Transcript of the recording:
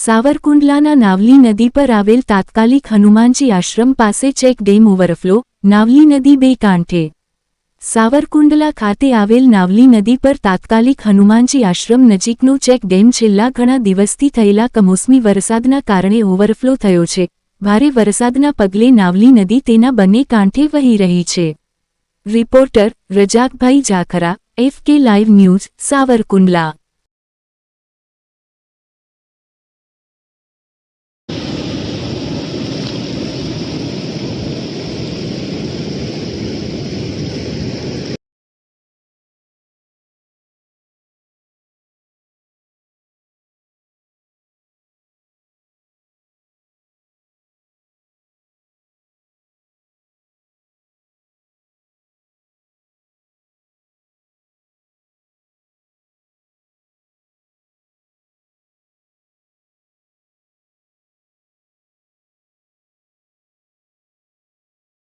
સાવરકુંડલાના નાવલી નદી પર આવેલ તાત્કાલિક હનુમાનજી આશ્રમ પાસે ચેક ડેમ ઓવરફ્લો, નાવલી નદી બે કાંઠે. સાવરકુંડલા ખાતે આવેલ નાવલી નદી પર તાત્કાલિક હનુમાનજી આશ્રમ નજીકનો ચેક ડેમ છેલ્લા ઘણા દિવસથી થયેલા કમોસમી વરસાદના કારણે ઓવરફ્લો થયો છે. ભારે વરસાદના પગલે નાવલી નદી તેના બંને કાંઠે વહી રહી છે. Reporter રજાકભાઈ Jakhra F K live news, Savarkundla.